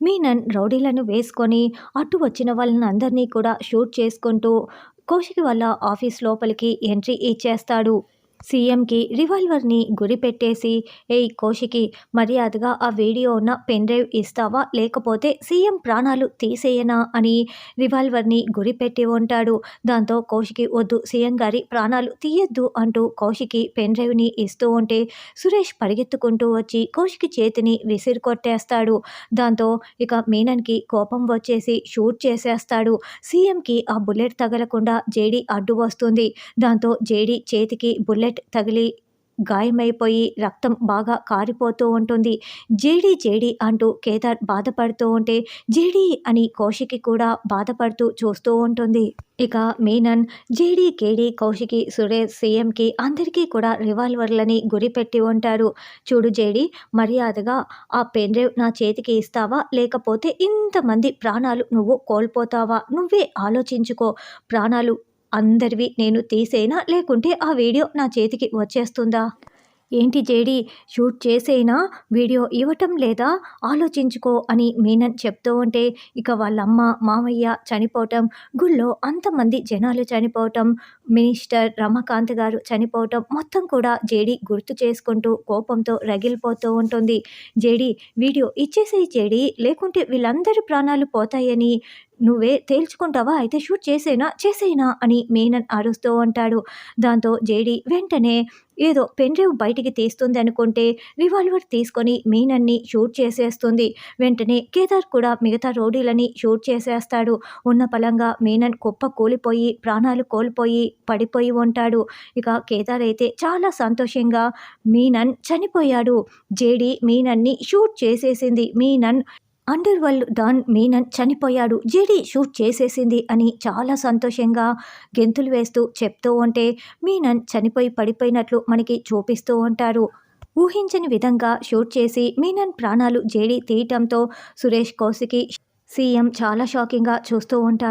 మీనన్ రౌడీలను వేసుకొని అటు వచ్చిన వాళ్ళని అందరినీ కూడా షూట్ చేసుకుంటూ కౌశిక్ వల్ల ఆఫీస్ లోపలికి ఎంట్రీ ఇచ్చేస్తాడు. సీఎంకి రివాల్వర్ని గురిపెట్టేసి ఏ ఏయ్ మర్యాదగా ఆ వీడియో ఉన్న పెన్ డ్రైవ్ ఇస్తావా? లేకపోతే సీఎం ప్రాణాలు తీసేయనా? అని రివాల్వర్ని గురిపెట్టి ఉంటాడు. దాంతో కోషికి వద్దు సీఎం గారి ప్రాణాలు తీయద్దు అంటూ కోషికి పెన్ డ్రైవ్ని ఇస్తూ ఉంటే సురేష్ పరిగెత్తుకుంటూ వచ్చి కోషికి చేతిని విసిరి కొట్టేస్తాడు దాంతో ఇక మీనన్కి కోపం వచ్చేసి షూట్ చేసేస్తాడు. సీఎంకి ఆ బుల్లెట్ తగలకుండా జేడీ అడ్డు వస్తుంది. దాంతో జేడీ చేతికి బుల్లెట్ తగిలి గాయమైపోయి రక్తం బాగా కారిపోతూ ఉంటుంది. జేడీ జేడీ అంటూ కేదార్ బాధపడుతూ ఉంటే జేడీ అని కౌశికి కూడా బాధపడుతూ చూస్తూ ఉంటుంది. ఇక మీనన్ జేడీ కేడీ కౌశికి సురేష్ సీఎంకి అందరికీ కూడా రివాల్వర్లని గురిపెట్టి ఉంటారు చూడు జేడీ మర్యాదగా ఆ పెన్ నా చేతికి ఇస్తావా? లేకపోతే ఇంతమంది ప్రాణాలు నువ్వు కోల్పోతావా? నువ్వే ఆలోచించుకో. ప్రాణాలు అందరివి నేను తీసేనా లేకుంటే ఆ వీడియో నా చేతికి వచ్చేస్తుందా? ఏంటి జేడి షూట్ చేసేనా? వీడియో ఇవ్వటం లేదా? ఆలోచించుకో అని మీనన్ చెప్తూ ఉంటే ఇక వాళ్ళమ్మ మామయ్య చనిపోవటం గుళ్ళో అంతమంది జనాలు చనిపోవటం మినిస్టర్ రమాకాంత్ గారు చనిపోవటం మొత్తం కూడా జేడి గుర్తు చేసుకుంటూ కోపంతో రగిలిపోతూ ఉంటుంది. జేడి వీడియో ఇచ్చేసేయి జేడి లేకుంటే వీళ్ళందరి ప్రాణాలు పోతాయని నువ్వే తేల్చుకుంటావా? అయితే షూట్ చేసేనా? చేసేనా? అని మీనన్ అరుస్తూ ఉంటాడు. దాంతో జేడి వెంటనే ఏదో పెన్ డ్రైవ్ బయటికి తీస్తుంది అనుకుంటే రివాల్వర్ తీసుకొని మీనన్ని షూట్ చేసేస్తుంది. వెంటనే కేదార్ కూడా మిగతా రోడీలని షూట్ చేసేస్తాడు. ఉన్న పలంగా మీనన్ కుప్ప కూలిపోయి ప్రాణాలు కోల్పోయి పడిపోయి ఉంటాడు. ఇక కేదార్ అయితే చాలా సంతోషంగా మీనన్ చనిపోయాడు. జేడి మీనన్ని షూట్ చేసేసింది. Menon under world don Menon చనిపోయాడు. జేడి షూట్ చేసేసింది అని చాలా సంతోషంగా గెంతులు వేస్తూ చెప్తూ ఉంటే మీనన్ చనిపోయి పడిపోయినట్లు మనకి చూపిస్తూ ఉంటారు. ఊహించని విధంగా షూట్ చేసి మీనన్ ప్రాణాలు జేడి తీయటంతో సురేష్ కౌశికి సీఎం చాలా షాకింగ్గా చూస్తూ ఉంటారు.